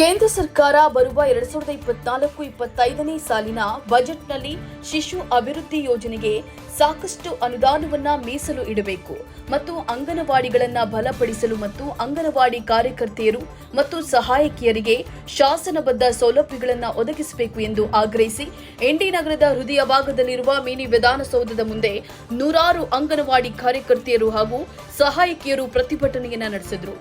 ಕೇಂದ್ರ ಸರ್ಕಾರ ಬರುವ ಎರಡ್ ಸಾವಿರದ ಇಪ್ಪತ್ನಾಲ್ಕು ಇಪ್ಪತ್ತೈದನೇ ಸಾಲಿನ ಬಜೆಟ್ನಲ್ಲಿ ಶಿಶು ಅಭಿವೃದ್ಧಿ ಯೋಜನೆಗೆ ಸಾಕಷ್ಟು ಅನುದಾನವನ್ನ ಮೀಸಲು ಇಡಬೇಕು ಮತ್ತು ಅಂಗನವಾಡಿಗಳನ್ನ ಬಲಪಡಿಸಲು ಮತ್ತು ಅಂಗನವಾಡಿ ಕಾರ್ಯಕರ್ತೆಯರು ಮತ್ತು ಸಹಾಯಕಿಯರಿಗೆ ಶಾಸನಬದ್ಧ ಸೌಲಭ್ಯಗಳನ್ನು ಒದಗಿಸಬೇಕು ಎಂದು ಆಗ್ರಹಿಸಿ ಎನ್ಡಿ ನಗರದ ಹೃದಯ ಭಾಗದಲ್ಲಿರುವ ಮಿನಿ ವಿಧಾನಸೌಧದ ಮುಂದೆ ನೂರಾರು ಅಂಗನವಾಡಿ ಕಾರ್ಯಕರ್ತೆಯರು ಹಾಗೂ ಸಹಾಯಕಿಯರು ಪ್ರತಿಭಟನೆಯನ್ನ ನಡೆಸಿದರು.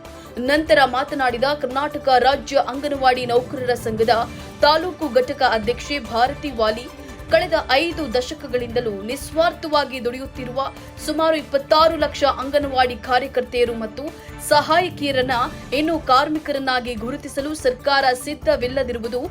ನಂತರ ಮಾತನಾಡಿದ ಕರ್ನಾಟಕ ರಾಜ್ಯ ಅಂಗನವಾಡಿ ನೌಕರರ ಸಂಘದ ತಾಲೂಕು ಘಟಕ ಅಧ್ಯಕ್ಷೆ ಭಾರತಿ ವಾಲಿ, ಕಳೆದ ಐದು ದಶಕಗಳಿಂದಲೂ ನಿಸ್ವಾರ್ಥವಾಗಿ ದುಡಿಯುತ್ತಿರುವ ಸುಮಾರು ಇಪ್ಪತ್ತಾರು ಲಕ್ಷ ಅಂಗನವಾಡಿ ಕಾರ್ಯಕರ್ತೆಯರು ಮತ್ತು ಸಹಾಯಕಿಯರನ್ನ ಇನ್ನು ಕಾರ್ಮಿಕರನ್ನಾಗಿ ಗುರುತಿಸಲು ಸರ್ಕಾರ ಸಿದ್ಧವಿಲ್ಲದಿರುವುದು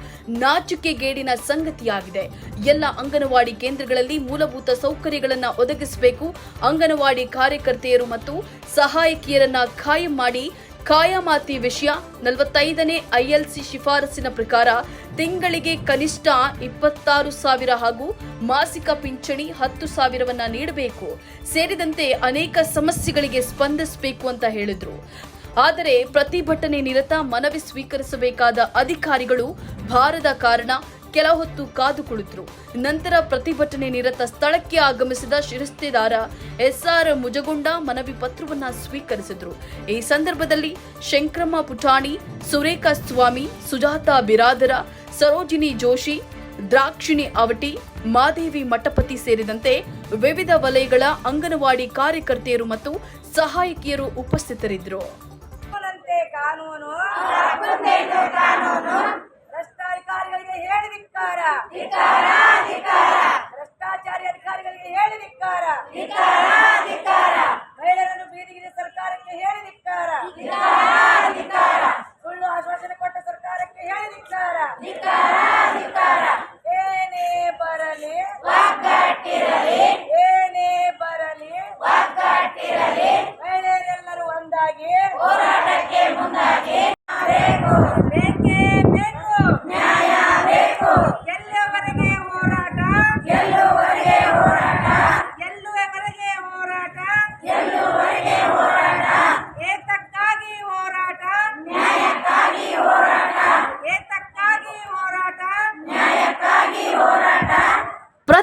ನಾಚಿಕೆಗೇಡಿನ ಸಂಗತಿಯಾಗಿದೆ. ಎಲ್ಲ ಅಂಗನವಾಡಿ ಕೇಂದ್ರಗಳಲ್ಲಿ ಮೂಲಭೂತ ಸೌಕರ್ಯಗಳನ್ನು ಒದಗಿಸಬೇಕು, ಅಂಗನವಾಡಿ ಕಾರ್ಯಕರ್ತೆಯರು ಮತ್ತು ಸಹಾಯಕಿಯರನ್ನ ಖಾಯಂ ಮಾಡಿ ಕಾಯಮಾತಿ ವಿಷಯ. ನಲವತ್ತೈದನೇ ಐಎಲ್ಸಿ ಶಿಫಾರಸಿನ ಪ್ರಕಾರ ತಿಂಗಳಿಗೆ ಕನಿಷ್ಠ ಇಪ್ಪತ್ತಾರು ಸಾವಿರ ಹಾಗೂ ಮಾಸಿಕ ಪಿಂಚಣಿ ಹತ್ತು ಸಾವಿರವನ್ನ ನೀಡಬೇಕು. ಸೇರಿದಂತೆ ಅನೇಕ ಸಮಸ್ಯೆಗಳಿಗೆ ಸ್ಪಂದಿಸಬೇಕು ಅಂತ ಹೇಳಿದ್ರು. ಆದರೆ ಪ್ರತಿಭಟನೆ ನಿರತ ಮನವಿ ಸ್ವೀಕರಿಸಬೇಕಾದ ಅಧಿಕಾರಿಗಳು ಭಾರದ ಕಾರಣ ಕೆಲ ಹೊತ್ತು ಕಾದು ಕುಳಿತರು. ನಂತರ ಪ್ರತಿಭಟನೆ ನಿರತ ಸ್ಥಳಕ್ಕೆ ಆಗಮಿಸಿದ ಶಿರಸ್ತೆದಾರ ಎಸ್ಆರ್ ಮುಜಗುಂಡ ಮನವಿ ಪತ್ರವನ್ನ ಸ್ವೀಕರಿಸಿದ್ರು. ಈ ಸಂದರ್ಭದಲ್ಲಿ ಶಂಕ್ರಮ್ಮ ಪುಟಾಣಿ, ಸುರೇಖಾ ಸ್ವಾಮಿ, ಸುಜಾತಾ ಬಿರಾದರ, ಸರೋಜಿನಿ ಜೋಶಿ, ದ್ರಾಕ್ಷಿಣಿ ಅವಟಿ, ಮಾದೇವಿ ಮಠಪತಿ ಸೇರಿದಂತೆ ವಿವಿಧ ವಲಯಗಳ ಅಂಗನವಾಡಿ ಕಾರ್ಯಕರ್ತೆಯರು ಮತ್ತು ಸಹಾಯಕಿಯರು ಉಪಸ್ಥಿತರಿದ್ದರು. ಧಿಕ್ಕಾರ. ಭ್ರಷ್ಟಾಚಾರಿ ಅಧಿಕಾರಿಗಳಿಗೆ ಹೇಳಿ ಧಿಕ್ಕಾರ. ಮಹಿಳೆಯರನ್ನು ಬೀದಿಗಿದ ಸರ್ಕಾರಕ್ಕೆ ಹೇಳಿ ಧಿಕ್ಕಾರ. ಸುಳ್ಳು ಆಶ್ವಾಸನೆ ಕೊಟ್ಟ ಸರ್ಕಾರಕ್ಕೆ ಹೇಳಿ ಧಿಕ್ಕಾರ. ಏನೇ ಬರಲಿ ಏನೇ ಬರಲಿ ಮಹಿಳೆಯರೆಲ್ಲರೂ ಒಂದಾಗಿ. ಹೋರಾಟಕ್ಕೆ ಮುಂದಾಗಿ.